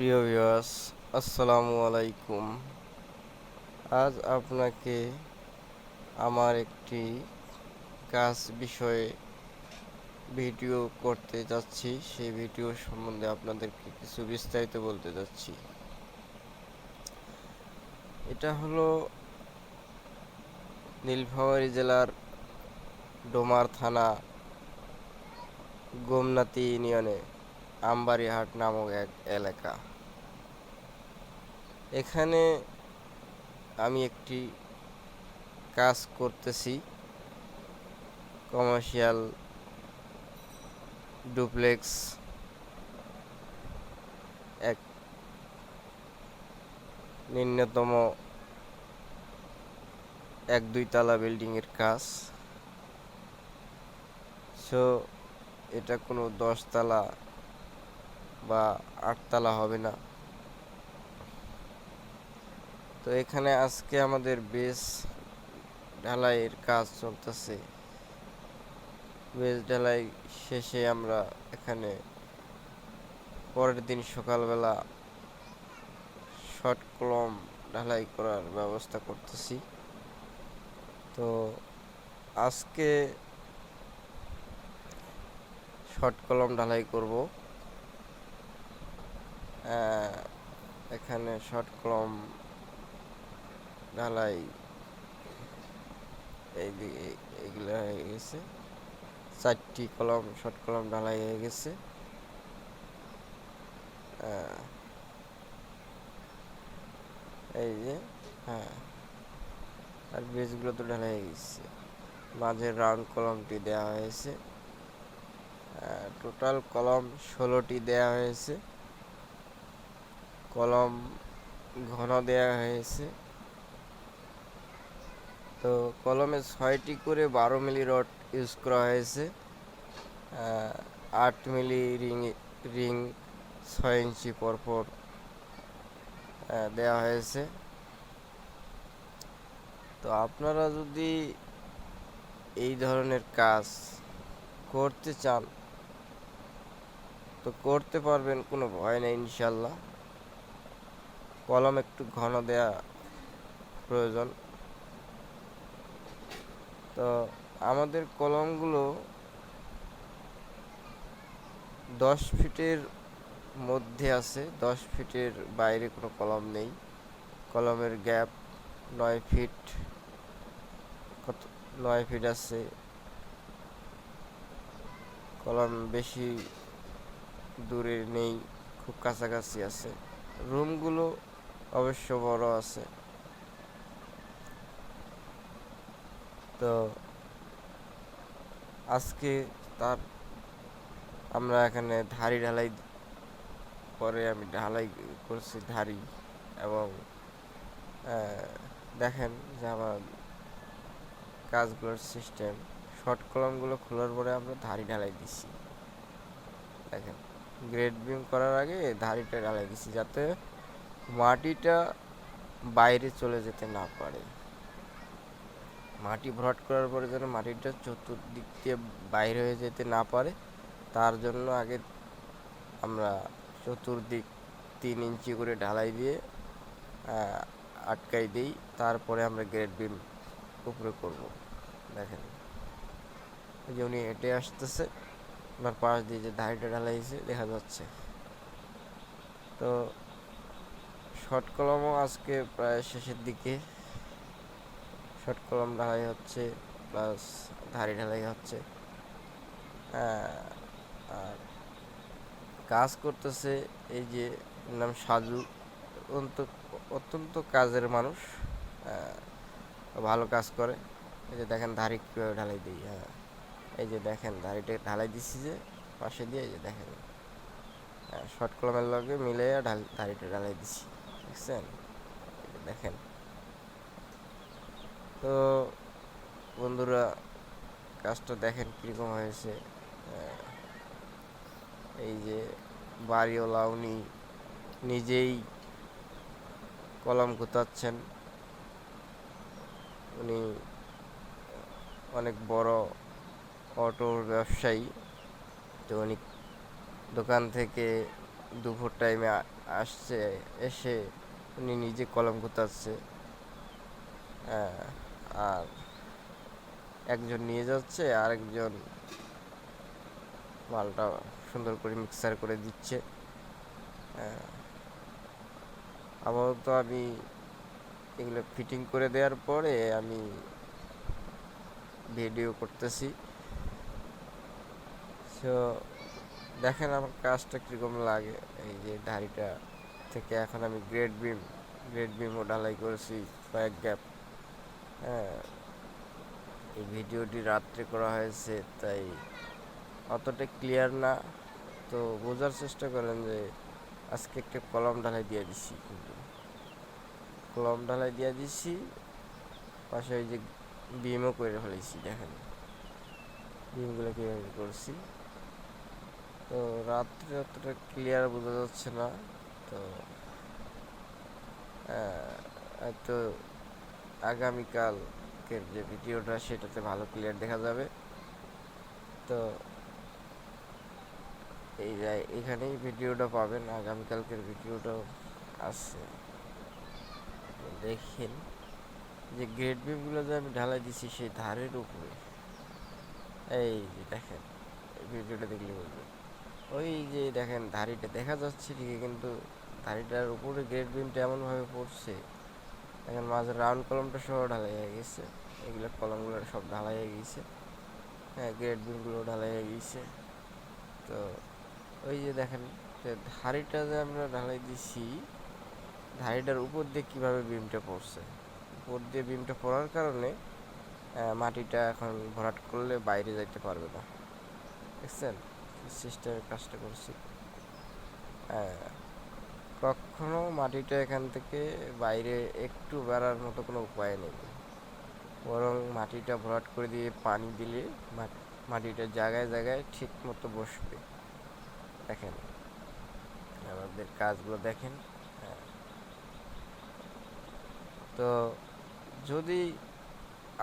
প্রিয় ভিউয়ার্স আসসালামু আলাইকুম। আজ আপনাকে আমার একটি কাজ বিষয়ে ভিডিও করতে যাচ্ছি। সেই ভিডিও সম্বন্ধে আপনাদেরকে কিছু বিস্তারিত বলতে যাচ্ছি। এটা হলো নীলফামারী জেলার ডোমার থানা, গোমনাতি ইউনিয়নে। আমবাড়িহাট নামক এক এলাকা। এখানে আমি একটি কাজ করতেছি। কমার্শিয়াল ডুপ্লেক্স এক ন্যূনতম এক দুই তলা বিল্ডিংয়ের কাজ। সো এটা কোনো দশতলা বা আটতলা হবে না। তো এখানে আজকে আমাদের বেস ঢালাইয়ের কাজ চলতেছে। বেস ঢালাই শেষে আমরা এখানে পরের দিন সকালবেলা শর্ট কলম ঢালাই করার ব্যবস্থা করতেছি। তো আজকে শর্ট কলম ঢালাই করব। এখানে শর্ট কলম ঢালাই এগুলো হয়ে গেছে। চারটি কলম শর্ট কলম ঢালাই হয়ে গেছে। এই যে হ্যাঁ আর ব্রিজগুলো তো ঢালাই হয়ে গেছে। মাঝের রাউন্ড কলমটি দেওয়া হয়েছে। টোটাল কলম ষোলোটি দেওয়া হয়েছে। কলম ঘন দেওয়া হয়েছে। তো কলমে ছয়টি করে বারো মিলি রড ইউজ করা হয়েছে। আট মিলি রিং রিং ছয় ইঞ্চি পরপর দেওয়া হয়েছে। তো আপনারা যদি এই ধরনের কাজ করতে চান, তো করতে পারবেন, কোনো ভয় নেই ইনশাল্লাহ। কলম একটু ঘন দেয়া প্রয়োজন। তো আমাদের কলমগুলো দশ ফিটের মধ্যে আছে, দশ ফিটের বাইরে কোনো কলম নেই। কলমের গ্যাপ নয় ফিট, কত, নয় ফিট আছে। কলম বেশি দূরে নেই, খুব কাছাকাছি আছে। রুমগুলো অবশ্য বড় আছে। তো আজকে তার আমরা এখানে ধারি ঢালাই পরে আমি ঢালাই করছি ধারি এবং দেখেন যে আমার কাজগুলোর সিস্টেম। শর্ট কলমগুলো খোলার পরে আমরা ধারি ঢালাই দিছি। দেখেন, গ্রেড বিম করার আগে ধারিটা ঢালাই দিছি যাতে মাটিটা বাইরে চলে যেতে না পারে। মাটি ভরাট করার পরে যেন মাটিটা চতুর্দিক দিয়ে বাইরে হয়ে যেতে না পারে, তার জন্য আগে আমরা চতুর্দিক তিন ইঞ্চি করে ঢালাই দিয়ে আটকাই দিই, তারপরে আমরা গ্রেড বিম উপরে করব। দেখেন। যে উনি হেঁটে আসতেছে ওনার পাশ দিয়ে যে ধারিটা ঢালাইছে, দেখা যাচ্ছে। তো শর্ট কলমও আজকে প্রায় শেষের দিকে। শর্ট কলম ঢালাই হচ্ছে প্লাস ধারি ঢালাই হচ্ছে। আর কাজ করতেছে এই যে নাম সাজু। অত্যন্ত অত্যন্ত কাজের মানুষ। ভালো কাজ করে। এই যে দেখেন ধারি কীভাবে ঢালাই দিই হ্যাঁ। এই যে দেখেন ধারিটা ঢালাই দিচ্ছি যে, পাশে দিয়ে এই যে দেখেন। শর্ট কলমের লগে মিলে ঢাল, ধারিটা ঢালাই দিছি। দেখছেন? দেখেন। তো বন্ধুরা, কাজটা দেখেন কীরকম হয়েছে। এই যে বাড়িওয়ালা উনি নিজেই কলম গুতাচ্ছেন। উনি অনেক বড় অটোর ব্যবসায়ী। তো উনি দোকান থেকে দুপুর টাইমে আসছে এসে উনি নিজে কলম গুতাচ্ছে হ্যাঁ, আর একজন নিয়ে যাচ্ছে আর একজন মালটা সুন্দর করে মিক্সার করে দিচ্ছে হ্যাঁ। আপাতত আমি এগুলো ফিটিং করে দেওয়ার পরে আমি ভিডিও করতেছি সো দেখেন আমার কাজটা কীরকম লাগে। এই যে ধাড়িটা থেকে এখন আমি গ্রেড বিম গ্রেড বিমও ঢালাই করেছি কয়েক গ্যাপ হ্যাঁ এই ভিডিওটি রাত্রে করা হয়েছে, তাই অতটা ক্লিয়ার না। তো বোঝার চেষ্টা করেন যে আজকে একটা কলম ঢালাই দিয়ে দিছি কিন্তু। কলম ঢালাই দিয়ে দিছি, পাশে ওই যে বিমও করে ফেলেছি, দেখেন। বিমগুলো কীভাবে করছি। তো রাত্রে অতটা ক্লিয়ার বোঝা যাচ্ছে না। তো হয়তো আগামীকালকের যে ভিডিওটা সেটাতে ভালো ক্লিয়ার দেখা যাবে। তো, এই এখানেই ভিডিওটা পাবেন, আগামীকালকের ভিডিওটাও আছে। দেখেন, যে গ্রেড বিমগুলো যে আমি ঢালাই দিছি সেই ধারের উপরে। এই দেখেন ভিডিওটা দেখলে বলবেন ওই যে দেখেন ধারিটা দেখা যাচ্ছে ঠিকই, কিন্তু ধারিটার উপরে গ্রেড বিমটা এমনভাবে পড়ছে। দেখেন মাঝে রাউন্ড কলমটা সহ ঢালাই হয়ে গেছে। এগুলো কলমগুলো সব ঢালাই হয়ে গেছে। হ্যাঁ গ্রেড বিমগুলো ঢালাই হয়ে গেছে। তো ওই যে দেখেন, যে ধারিটা যে আমরা ঢালাই দিছি ধারিটার উপর দিয়ে কীভাবে বিমটা পড়ছে? উপর দিয়ে বিমটা পড়ার কারণে মাটিটা এখন ভরাট করলে বাইরে যাইতে পারবে না। দেখছেন? সিস্টেমের কাজটা করছি। কখনো মাটিটা এখান থেকে বাইরে একটু বেড়ার মতো কোনো উপায় নেই। বরং মাটিটা ভরাট করে দিয়ে পানি দিলে মাটিটা জায়গায় জায়গায় ঠিক মতো বসবে। দেখেন, আমাদের কাজগুলো দেখেন হ্যাঁ। তো যদি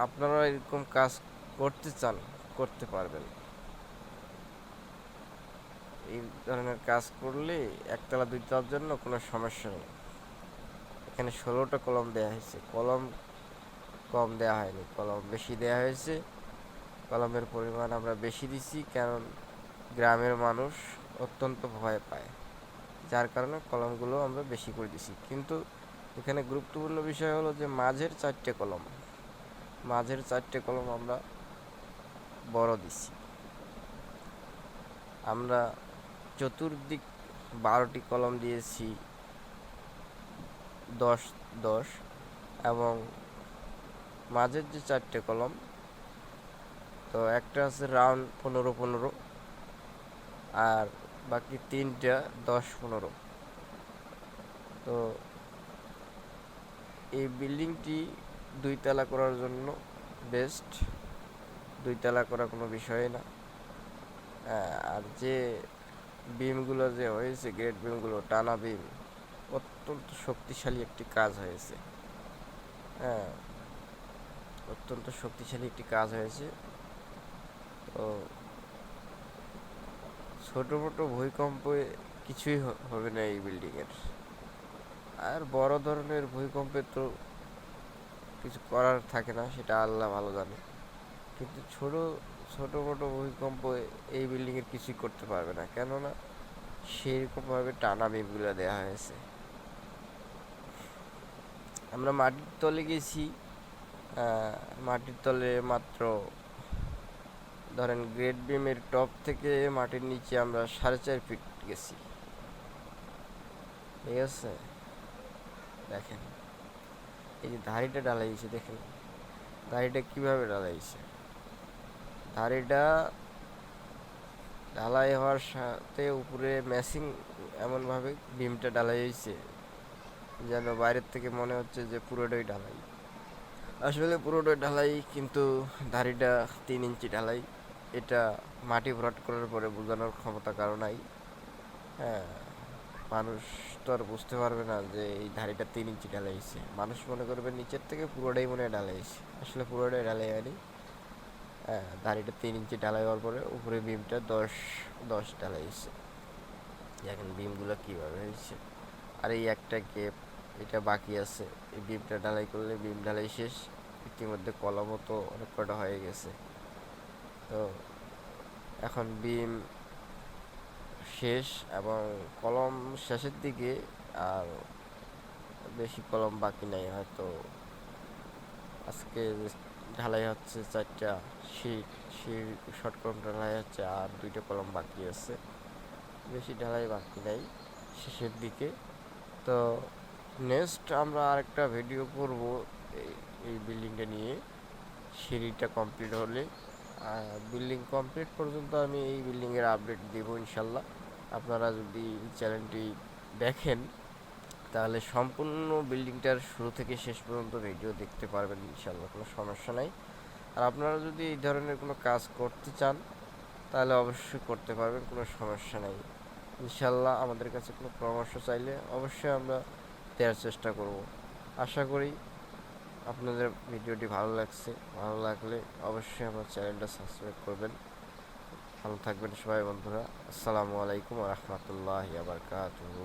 আপনারা এরকম কাজ করতে চান, করতে পারবেন। এই ধরনের কাজ করলে একতলা, দুইতলার জন্য কোনো সমস্যা নেই। এখানে ষোলোটা কলম দেওয়া হয়েছে। কলম কম দেওয়া হয়নি। কলম বেশি দেওয়া হয়েছে। কলমের পরিমাণ আমরা বেশি দিছি কারণ গ্রামের মানুষ অত্যন্ত ভয় পায়। যার কারণে কলমগুলো আমরা বেশি করে দিছি। কিন্তু এখানে গুরুত্বপূর্ণ বিষয় হলো যে মাঝের চারটে কলম, মাঝের চারটে কলম আমরা বড় দিছি। আমরা চতুর্দিক বারোটি কলম দিয়েছি, দশ দশ, এবং মাঝের যে চারটে কলম, তো একটা আছে রাউন্ড পনেরো পনেরো আর বাকি তিনটা দশ পনেরো। তো এই বিল্ডিংটি দুইতলা করার জন্য বেস্ট দুইতলা করা কোনো বিষয় না। আর যে বিমগুলো যে হয়েছে গ্রেট বিমগুলো, টানা বিম, অত্যন্ত শক্তিশালী একটি কাজ হয়েছে। হ্যাঁ অত্যন্ত শক্তিশালী একটি কাজ হয়েছে। তো ছোট মোটো ভূমিকম্পে কিছুই হবে না এই বিল্ডিংয়ের আর বড় ধরনের ভূমিকম্পে তো কিছু করার থাকে না, সেটা আল্লাহ ভালো জানে। কিন্তু ছোট ছোটো মোটো ভূমিকম্প এই বিল্ডিংয়ের কিছুই করতে পারবে না। কেননা সেরকমভাবে টানা বিমগুলো দেওয়া হয়েছে। আমরা মাটির তলে গেছি মাটির তলে মাত্র ধরেন গ্রেট বিমের টপ থেকে মাটির নিচে আমরা সাড়ে চার ফিট গেছি। ঠিক আছে? দেখেন, এই যে ধাড়িটা ডালাইছে দেখেন। ধাড়িটা কীভাবে ডালাইছে ধাড়িটা ঢালাই হওয়ার সাথে উপরে ম্যাচিং এমনভাবে বিমটা ঢালাই হয়েছে, যেন বাইরের থেকে মনে হচ্ছে যে পুরোটাই ঢালাই। আসলে পুরোটাই ঢালাই, কিন্তু ধাড়িটা তিন ইঞ্চি ঢালাই। এটা মাটি ভরাট করার পরে বোঝানোর ক্ষমতা কারও নাই। হ্যাঁ মানুষ তো আর বুঝতে পারবে না যে এই ধাড়িটা তিন ইঞ্চি ঢালাইছে মানুষ মনে করবে নিচের থেকে পুরোটাই মনে হয় ঢালাইছে আসলে পুরোটাই ঢালাই হয়নি দাড়িটা তিন ইঞ্চি ঢালাই হওয়ার পরে উপরে বিমটা দশ দশ ঢালাই ঢালাইছে দেখেন বিমগুলো কীভাবে হয়েছে? আর এই একটা গেপ এটা বাকি আছে। এই বিমটা ঢালাই করলে বিম ঢালাই শেষ। ইতিমধ্যে কলমও তো অনেক কটা হয়ে গেছে। তো এখন বিম শেষ এবং কলম শেষের দিকে আর বেশি কলম বাকি নাই হয়তো। আজকে ঢালাই হচ্ছে চারটা শিট শিট শর্ট কলম ঢালাই হচ্ছে আর দুইটা কলম বাকি আছে। বেশি ঢালাই বাকি নাই শেষের দিকে। তো নেক্সট আমরা আরেকটা ভিডিও করব এই- এই বিল্ডিংটা নিয়ে। সিঁড়িটা কমপ্লিট হলে। বিল্ডিং কমপ্লিট পর্যন্ত আমি এই বিল্ডিংয়ের আপডেট দেবো ইনশাল্লাহ। আপনারা যদি চ্যানেলটি দেখেন তাহলে সম্পূর্ণ বিল্ডিংটার শুরু থেকে শেষ পর্যন্ত ভিডিও দেখতে পারবেন ইনশাল্লাহ কোনো সমস্যা নাই। আর আপনারা যদি এই ধরনের কোনো কাজ করতে চান, তাহলে অবশ্যই করতে পারবেন, কোনো সমস্যা নাই। ইনশাল্লাহ আমাদের কাছে কোনো পরামর্শ চাইলে অবশ্যই আমরা দেওয়ার চেষ্টা করব। আশা করি আপনাদের ভিডিওটি ভালো লাগছে। ভালো লাগলে অবশ্যই আমার চ্যানেলটা সাবস্ক্রাইব করবেন। ভালো থাকবেন সবাই বন্ধুরা। আসসালামু আলাইকুম রহমতুল্লাহ আবরকাতুহু